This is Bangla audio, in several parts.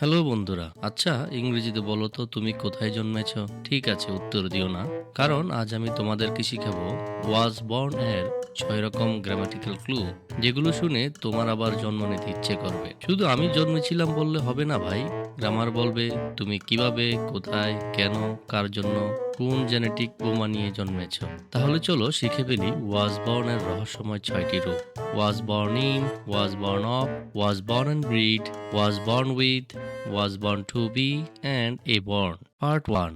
হ্যালো বন্ধুরা। আচ্ছা ইংরেজিতে বলো তো, তুমি কোথায় জন্মেছ? ঠিক আছে, উত্তর দিও না। কারণ আজ আমি তোমাদেরকে শিখাবো ওয়াজ বর্ন এর ছয় রকম গ্রামাটিক্যাল ক্লু যেগুলো শুনে তোমার আবার জন্ম নিতে ইচ্ছে করবে। শুধু আমি জন্মেছিলাম বললে হবে না ভাই? গ্রামার বলবে, তুমি কীভাবে, কোথায়, কেন, কার জন্য? কোন জেনেটিক বোমা নিয়ে জন্মেছ তাহলে চলো শিখে ফেলি ওয়াজ বর্নের রহস্যময় ছয়টি রূপ was born of, was born and breed, was born with, was born to be, and a born. Part one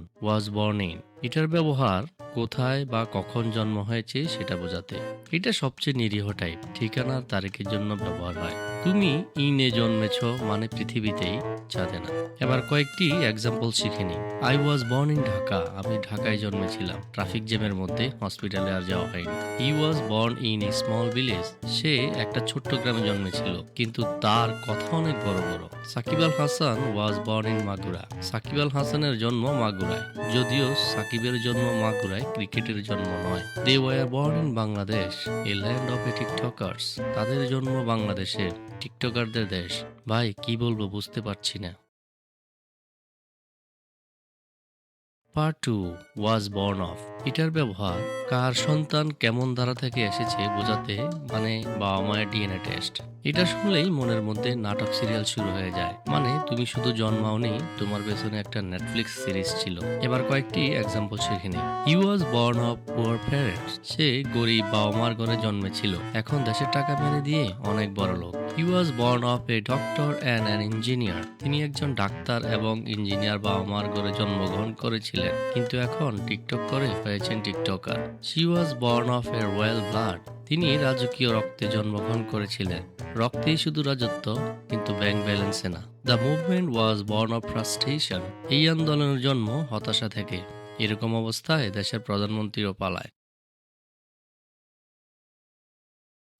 born in. এটার ব্যবহার কোথায় বা কখন জন্ম হয়েছে সেটা বোঝাতে এটা সবচেয়ে নিরীহ টাইপ ঠিকানার তারিখের জন্য ব্যবহার হয় তুমি ইনে জন্মেছ মানে পৃথিবীতেই চাঁদে না। এবার কয়েকটি এক্সাম্পল শিখে নিই। I was born in Dhaka আমি ঢাকায় জন্মেছিলাম। ট্রাফিক জ্যামের মধ্যে হসপিটালে আর যাওয়া হয়নি। He was born in a small village সে একটা ছোট্ট গ্রামে জন্মেছিল, কিন্তু তার কথা অনেক বড় বড়। Shakib Al Hasan was born in Magura. Shakib Al হাসানের জন্ম মাগুরায়, যদিও সাকিবের জন্ম মাগুরায়, ক্রিকেটের জন্ম নয়। They were born in Bangladesh a land of a TikTokers তাদের জন্ম বাংলাদেশে টিকটকারদের দেশ। ভাই, কি বলব বুঝতে পারছি না। Part two was born of এটার ব্যবহার, কার সন্তান কেমন ধারা থেকে এসেছে বোঝাতে মানে বাবা মায়ের ডিএনএ টেস্ট এটা শুনলেই মনের মধ্যে নাটক সিরিয়াল শুরু হয়ে যায়। মানে তুমি শুধু জন্মাওনি, তোমার পেছনে একটা নেটফ্লিক্স সিরিজ ছিল। এবার কয়েকটি এক্সাম্পল শিখে নি he was born of poor parents সে গরিব বাবা মার ঘরে জন্মেছিল। এখন দেশের টাকা মেরে দিয়ে অনেক বড় লোক he was born of a doctor and an engineer তিনি একজন ডাক্তার এবং ইঞ্জিনিয়ার বাবা মার ঘরে জন্মগ্রহণ করেছিলেন। কিন্তু এখন টিকটক করে হয়েছেন TikToker. She was born of a royal blood তিনি রাজকীয় রক্তে জন্মগ্রহণ করেছিলেন। রক্তেই শুধু রাজত্ব, কিন্তু ব্যাংক ব্যালেন্সে না। The movement was born of frustration এই আন্দোলনের জন্ম হতাশা থেকে। এরকম অবস্থায় দেশের প্রধানমন্ত্রীও পালায়।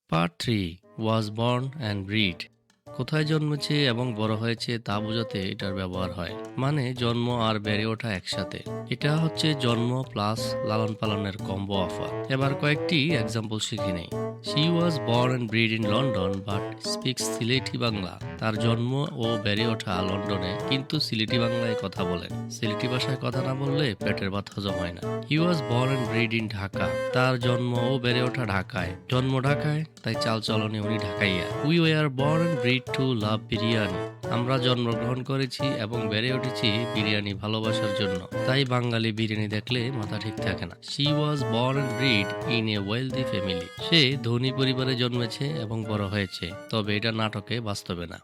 Part three was born and bred কোথায় জন্মেছে এবং বড় হয়েছে তা বোঝাতে এটার ব্যবহার হয়। মানে জন্ম আর বেড়ে ওঠা একসাথে। এটা হচ্ছে জন্ম প্লাস লালন পালনের কম্বো অফার এবার কয়েকটি এক্সাম্পল শিখে নেই। She was born and bred in London but speak Sylheti Bangla তার জন্ম ও বেড়ে ওঠা লন্ডনে, কিন্তু সিলেটি বাংলায় কথা বলেন সিলেটি ভাষায় কথা না বললে পেটের ভাত হজম হয় না। He was born and bred in Dhaka তার জন্ম ও বেড়ে ওঠা ঢাকায়। জন্ম ঢাকায়, তাই চাল চলনে উনি ঢাকাইয়া। We were born and bred to love biryani আমরা জন্মগ্রহণ করেছি এবং বেড়ে উঠেছি বিরিয়ানি ভালোবাসার জন্য। তাই বাঙালি বিরিয়ানি দেখলে মাথা ঠিক থাকে না। She was born and bred in a wealthy family সে ধনী পরিবারে জন্মেছে এবং বড় হয়েছে। তবে এটা নাটকে বাস্তবে না।